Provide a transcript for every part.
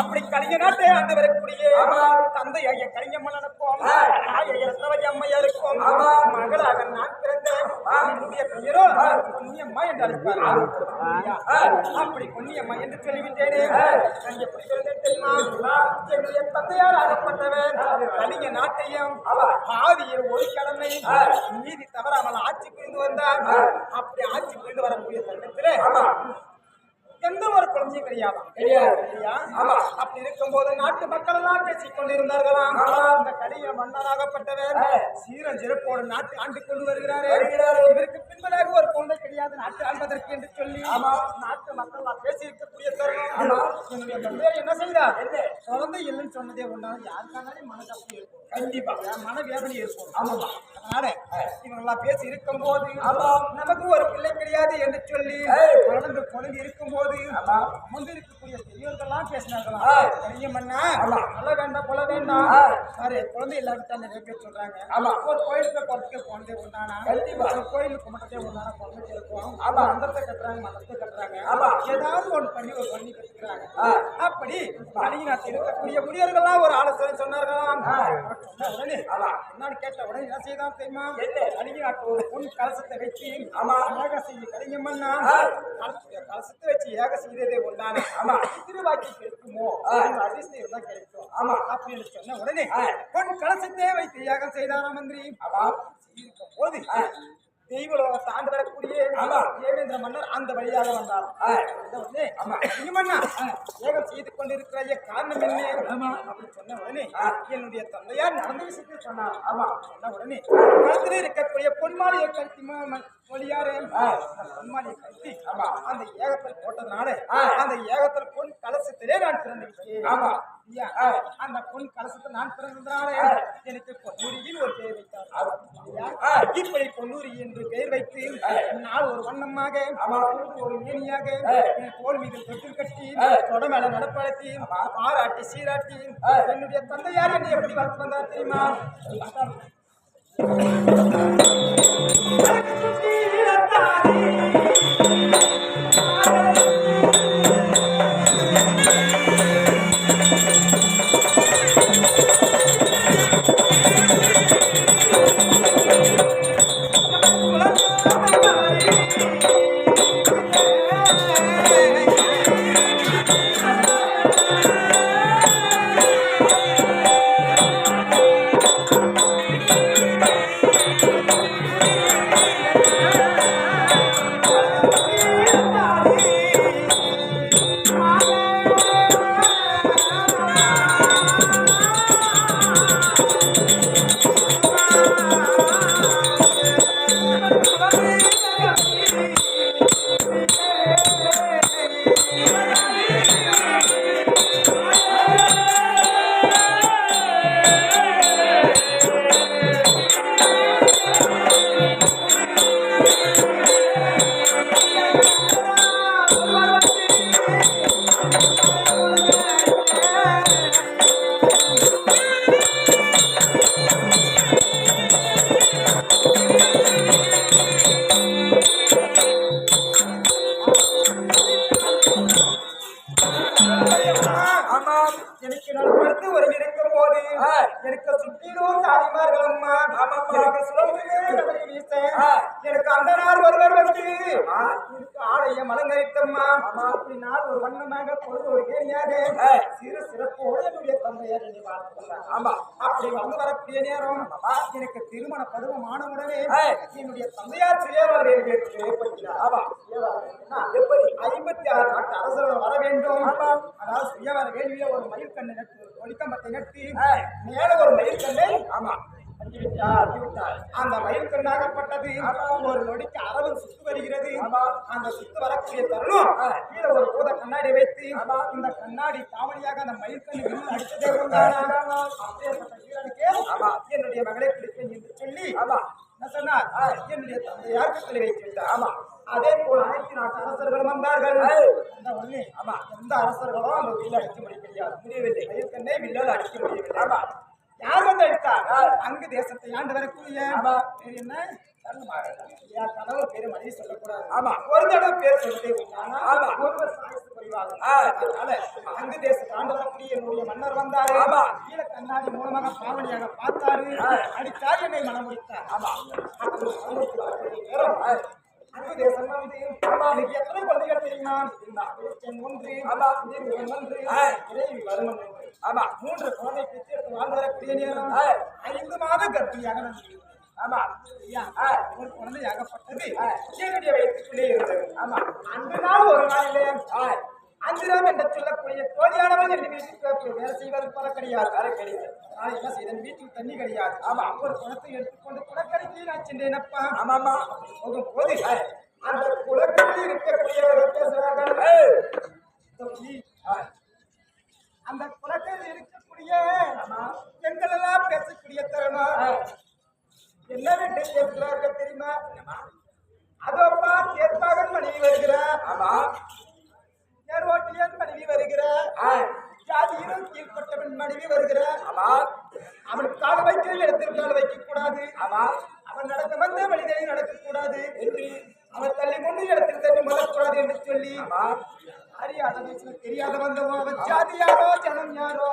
அப்படி கலைஞ நாட்டை ஆண்டவருக்குரிய தந்தை ஐயா கலைஞம்மன் இருக்கும் ஆயா ரத்னவதி அம்மையா இருக்கும் மகளாக நான் என்னுடைய பெயரோ பொன்னியம்மா என்று அழைப்பார் அப்படி பொன்னியம்மா என்று சொல்லிவிட்டேனே. நான் எப்படி பிறந்தேன் தெரியுமா? என்னுடைய தந்தையார் ஆகப்பட்டவர் கலிங்க நாட்டையும் ஆதியில் ஒரு கடமை நீதி தவறாமல் ஆட்சி புரிந்து வந்தார். அப்படி ஆட்சி புரிந்து வரக்கூடிய தருணத்திலே எந்த ஒரு குழந்தையும் கிடையாதாம். இல்லையா? அப்படி இருக்கும்போது நாட்டு மக்கள் எல்லாம் பேசிக் கொண்டிருந்தார்களாம் இந்த கலிய மன்னராகப்பட்டவர் சீரம் சிறப்போடு நாட்டு ஆண்டு கொண்டு வருகிறாரே. இவருக்கு பின்பதாக ஒரு குழந்தை கிடையாது. நாட்டு ஆள்வதற்கு என்று சொல்லி நாட்டு மக்கள் எல்லாம் பேசி இருக்கக்கூடிய தருணம் என்னுடைய தந்தையார் என்ன செய்தார்? குழந்தை இல்லைன்னு சொன்னதே ஒன்றாலும் யாருக்கானாலும் மனக்கஷ்டம் இருக்கும் கண்டிப்பா. மனவேதனை இருக்கும் ஆமாம் அதனால இவங்க எல்லாம் பேசி இருக்கும் போது நமக்கு ஒரு பிள்ளை கிடையாது என்று சொல்லி குழந்தை குழந்தை இருக்கும் போது முந்தி இருக்கக்கூடிய பெரியவர்கள்லாம் பேசினார்களாம் பெரிய மண்ணா சொல்ல வேண்டாம் கொள்ள வேண்டாம். சாரு குழந்தை இல்லாவிட்டால் நிறைய பேர் சொல்றாங்க. ஒரு கோயிலுக்கு குழந்தைக்கு குழந்தை உண்டானா ஒரு கோயிலுக்கு கும்பிட்டதே உண்டானா குழந்தை இருக்கும். மந்தத்தை கட்டுறாங்க மந்தத்தை கட்டுறாங்க. ஏதாவது ஒன்று பண்ணி ஒரு பண்ணி கட்டுக்கிறாங்க அப்படி கலிங்க நாட்டில் இருக்கக்கூடிய முனிவர்கள்லாம் ஒரு ஆலோசனை சொன்னார்களாம். உடனே என்னன்னு கேட்ட உடனே என்ன செய்தான் தெரியுமா? கலிங்க நாட்டு ஒரு பொன் கலசத்தை வச்சு ஏக செய்ய கலிங்கம்மன்னா கலச- கலசத்தை வச்சு ஏக செய்ததே ஒன்றானே திருவாக்கி கிடைக்குமோ அந்த அதிசயம் தான் கிடைக்கும் ஆமா. அப்படின்னு சொன்ன உடனே பொன் கலசத்தை வைத்து யாகம் செய்தானா மந்திரி இருக்கும் போது தெய்வலோக தாண்டு வரக்கூடிய தேவேந்திர மன்னர் அந்த வழியாக வந்தார் இந்த உடனே இங்க மன்னா ஏகம் செய்து கொண்டிருக்கிற ஐயா காரணம் என்ன? அப்படின்னு சொன்ன உடனே என்னுடைய தந்தையார் நடந்த விஷயத்தை சொன்னார். ஆமா சொன்ன உடனே கழுத்தில் இருக்கக்கூடிய பொன்மாலையை கழித்து மொழியாரு. பொன்மாலையை கழித்து அந்த ஏகத்தில் போட்டதுனால அந்த ஏகத்தில் பொன் கலசத்திலே நான் பிறந்து விட்டேன். ஆமா. அந்த பொன் கலசத்தை நான் பிறந்ததுனால எனக்கு பொன்னூரியில் ஒரு பெயர் வைத்தார். இப்படி பொன்னூரி என்று பெயர் வைத்து நான் ஒரு வண்ணமாக ஒரு மேனியாக தோல் மீது தொட்டில் கட்டி தொட மேல நடப்படுத்தி பாராட்டி சீராட்டி என்னுடைய தந்தையார் என்னை எப்படி வளர்த்து வந்தார் தெரியுமா? எனக்கு நான் படுத்து ஒரு இருக்கும் போது எனக்கு சுற்றிலும் தாய்மார்களும் எனக்கு சுழம்பிலே கடலை வீச எனக்கு அந்த நாள் ஒருவர் வந்து எனக்கு ஆடைய மலங்கரித்தம்மா அப்படி நான் ஒரு வண்ணமாக பொழுது ஒரு கேணியாக சிறு சிறப்போடு என்னுடைய தந்தையார் என்னை வாழ்த்துகிறார் ஆமா. அப்படி வந்து வரக்கூடிய நேரம் எனக்கு திருமண பருவம் ஆனவுடனே என்னுடைய தந்தையார் ஏற்படுத்தினார் ஆமா. எப்படி ஐம்பத்தி ஆறு நாட்டு அரசர்கள் வர வேண்டும்? அதாவது சுயவர வேள்வியில ஒரு மயில் கண்ணு நட்டு ஒளிக்கம்பத்தை நட்டி மேல ஒரு மயில் கண்ணை ஆமா. அந்த மயில் கண்ணாகப்பட்டது ஒரு நொடிக்கு அறுபது சுத்து வருகிறது. அந்த சுத்து வரக்கூடிய தருணம் கீழே ஒரு பூத கண்ணாடி வைத்து இந்த கண்ணாடி தாவணியாக அந்த மயில் கண்ணு அடித்ததே என்னுடைய மகளை பிடிப்பேன் என்று சொல்லி என்ன சொன்னார்? என்னுடைய தந்தையார் கட்டளை வைத்து விட்டார் ஆமா அதே போல் அனைத்து நாட்டு அரசர்களும் வந்தார்கள். ஆமா எந்த அரசர்களும் அந்த வில்ல அடிக்க முடியவில்லை. முடியவில்லை. மயிர்கண்ணை வில்லால் அடிக்க முடியவில்லை. ஆமா யார் வந்து அங்கு தேசத்தை ஆண்டு வரக்கூடிய என்ன. ஐயா, கணவர் பேரு மனைவி சொல்லக்கூடாது. ஆமா. ஒரு தடவை பேர் சொல்லவே ஆமா. ஒருவர் செய்வார்கள் ஆ. அதனால அங்கு தேச ஆண்டு வரக்கூடிய என்னுடைய மன்னர் வந்தாரு. ஆமா. கீழே கண்ணாடி மூலமாக பாவனையாக பார்த்தாரு. அடித்தார் என்னை மனம் முடித்தார் ஆமா. நேரம் ஆமா. மூன்று குழந்தை பெற்று எடுத்து வாழ்ந்து வரக்கூடிய நேரம். ஐந்து மாத இருந்தேன். ஆமா. ஒரு குழந்தையாகப்பட்டது ஆ. என்னுடைய வயிற்றுக்குள்ளே இருந்தது ஆமா அன்று நாள் ஒரு நாளிலே ஆ. என்று சொல்லக்கூடிய தோழியானவன் என்று வீட்டுக்கு வேலை செய்வது போல கிடையாது. வேலை கிடையாது. நான் என்ன செய்தேன் வீட்டில் தண்ணி கிடையாது. ஆமா ஒரு குளத்தை எடுத்துக்கொண்டு குளக்கரைக்கு நான் சென்றேனப்பா. ஆமாமா ஒரு போது அந்த குளத்தில் இருக்கக்கூடியவர்கள் பேசுகிறார்கள் அந்த குளத்தில் இருக்கக்கூடிய ஆமா எல்லாம் பேசக்கூடிய தருணம் என்ன வேண்டி பேசுகிறார்கள் தெரியுமா அதோப்பா தேர்ப்பாகன் மனைவி வருகிறார் ஆமா தேர்வோட்டியன் மனைவி வருகிறார் ஆ. ஜாதியிலும் கீழ்பட்டவன் மனைவி வருகிறார் ஆமா அவனுக்கு கால் வைக்கிற இடத்தில் கால் வைக்க கூடாது ஆமா அவன் நடக்க வந்த வழிகளை நடக்க கூடாது என்று அவன் தள்ளி முன்னு இடத்தில் தள்ளி மலக்கூடாது என்று சொல்லி அறியாத தெரியாத வந்தவோ அவன் ஜாதி யாரோ ஜனம் யாரோ.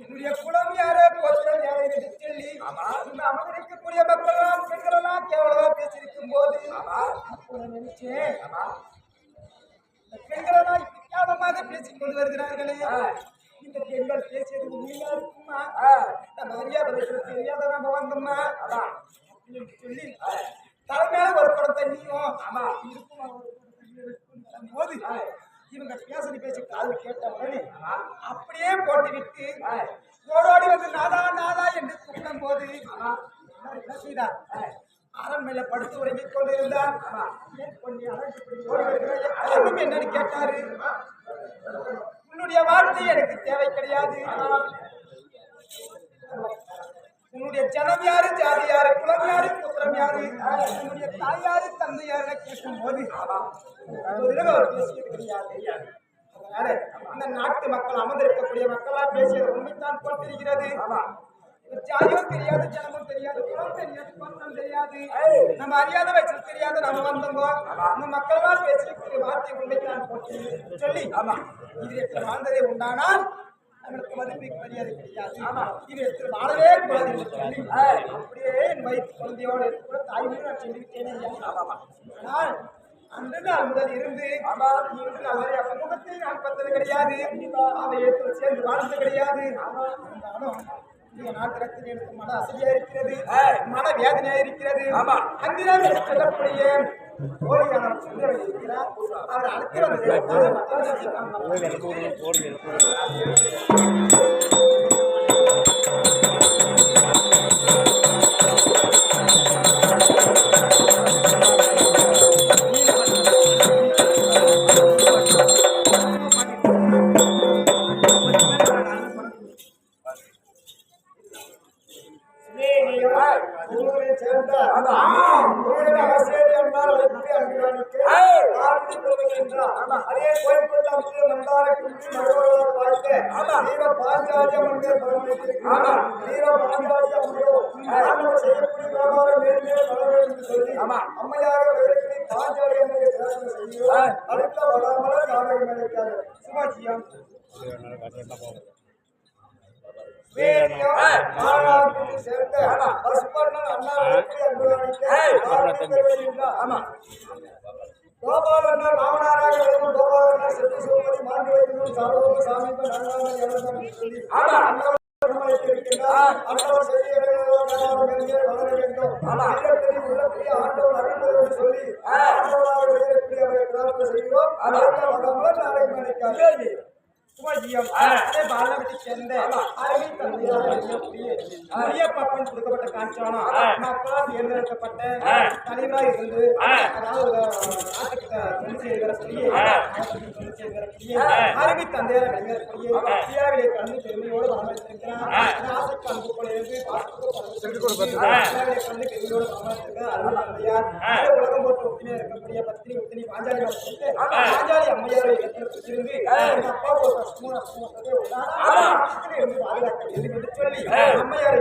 என்னுடைய குலம் யாரோ கோத்திரம் யாரோ என்று சொல்லி. இந்த அமர்ந்திருக்கக்கூடிய மக்கள் பெண்கள் எல்லாம் கேவலமா பேசியிருக்கும் போது நினைச்சேன் ஆமா. இந்த பெண்கள் எல்லாம் வித்தியாசமாக பேசிக் கொண்டு வருகிறார்களே ஆ. பேசியது இருக்குமா நம்ம மரியாதை வயசுல தெரியாத நம்ம வந்தோம்மா அதான் அப்படின்னு சொல்லி தலைமையில ஒரு குடம் தண்ணியும் ஆமா. இருக்கும் போது இவங்க பேசணி பேசி காது கேட்ட உடனே அப்படியே போட்டு விட்டு ஓடோடி வந்து நாதா நாதா என்று கூப்பிடும் போது என்ன செய்தார் அரண்மையில படுத்து உறங்கிக் கொண்டிருந்தார் என்னன்னு கேட்டாரு உன்னுடைய வார்த்தை எனக்கு தேவை கிடையாது. உன்னுடைய ஜனம் யாரு ஜாதி யாரு குலம் யாரு புத்திரம் யாரு? உன்னுடைய தாய் யாரு தந்தை யாரு கேட்கும் போது அவர் பேசியது கிடையாது அதனால அந்த நாட்டு மக்கள் அமர்ந்திருக்கக்கூடிய மக்களா பேசியது உண்மைத்தான் போல் தெரிகிறது. ஜாதியும் தெரியாது ஜனமும் தெரியாது குலம் தெரியாது பந்தம் தெரியாது. நம்ம அறியாத வயசுல தெரியாது நம்ம வந்தோங்க நம்ம மக்களால் பேசிய வார்த்தை உண்மைத்தான் போட்டு சொல்லி ஆமா. இது எப்படி வாழ்ந்ததே உண்டானால் நம்மளுக்கு மதிப்பு மரியாதை கிடையாது. இது எடுத்து வாழவே கூடாது என்று சொல்லி அப்படியே என் வயிற்று குழந்தையோடு இருக்கிற தாய்மொழி நான் சொல்லிவிட்டேனே. ஆனால் அன்று நாள் முதல் இருந்து இன்று நாள் முகத்தை நான் பார்த்தது கிடையாது. அவை எடுத்து சேர்ந்து வாழ்ந்தது கிடையாது. இருந்தாலும் இந்த நாட்டிடத்தில் எனக்கு மன அசதியா இருக்கிறது மன வேதனையா இருக்கிறது. ஆமா. எனக்கு சொல்லக்கூடிய ஓடியான சுந்தரம் இருக்கிறார். அவர் பாஞ்சாலியம் என்று பரமளித்திருக்கிறார் வீர பாஞ்சாலியம் ஆண்டவர் செய்யக்கூடிய வியாபாரம் மேலே வளர என்று சொல்லி அம்மையாக வேலைக்கு பாஞ்சாலியம் என்று தியானம் செய்கிறோம் அடுத்த வராமல் நாடகம் நடக்கிறது சிவாஜியம் சேர்ந்த பசுபர்ணன் அண்ணாவுக்கு அன்புராணிக்கு ஆமா. கோபாலண்ணர் ராமநாராயண வேணும் கோபாலண்ணர் செட்டி மாண்டு வைக்கணும் சாரதோக சாமிப்ப நரநாதன் சொல்லி சொல்லி செய்கிறோம் அடுத்த வகாமல் நாளை மணிக்காது சுபாஜியம் அதே பாலகத்தை சேர்ந்த அருமை இருக்கக்கூடிய அரியப்பப்பன் கொடுக்கப்பட்ட காஞ்சானம் மக்களால் தேர்ந்தெடுக்கப்பட்ட தலைவராக இருந்து அதாவது நாட்டுக்கு தொழில் செய்கிற சொல்லி நாட்டுக்கு தொழில் செய்கிற அருமை தந்தையாக விளங்கக்கூடிய இந்தியாவிலே கலந்து பெருமையோடு வரவேற்றிருக்கிறார். ஆசைக்கு அன்பு போல இருந்து கலந்து பெருமையோடு வரவேற்றிருக்கிறார் அருமை தந்தையார். உலகம் போட்டு ஒத்தினே இருக்கக்கூடிய பத்தினி ஒத்தினி பாஞ்சாலி பாஞ்சாலி அம்மையாரை இருந்து அப்பா ஒரு பாதுகாக்க வேண்டும் என்று சொல்லி அம்மையாரை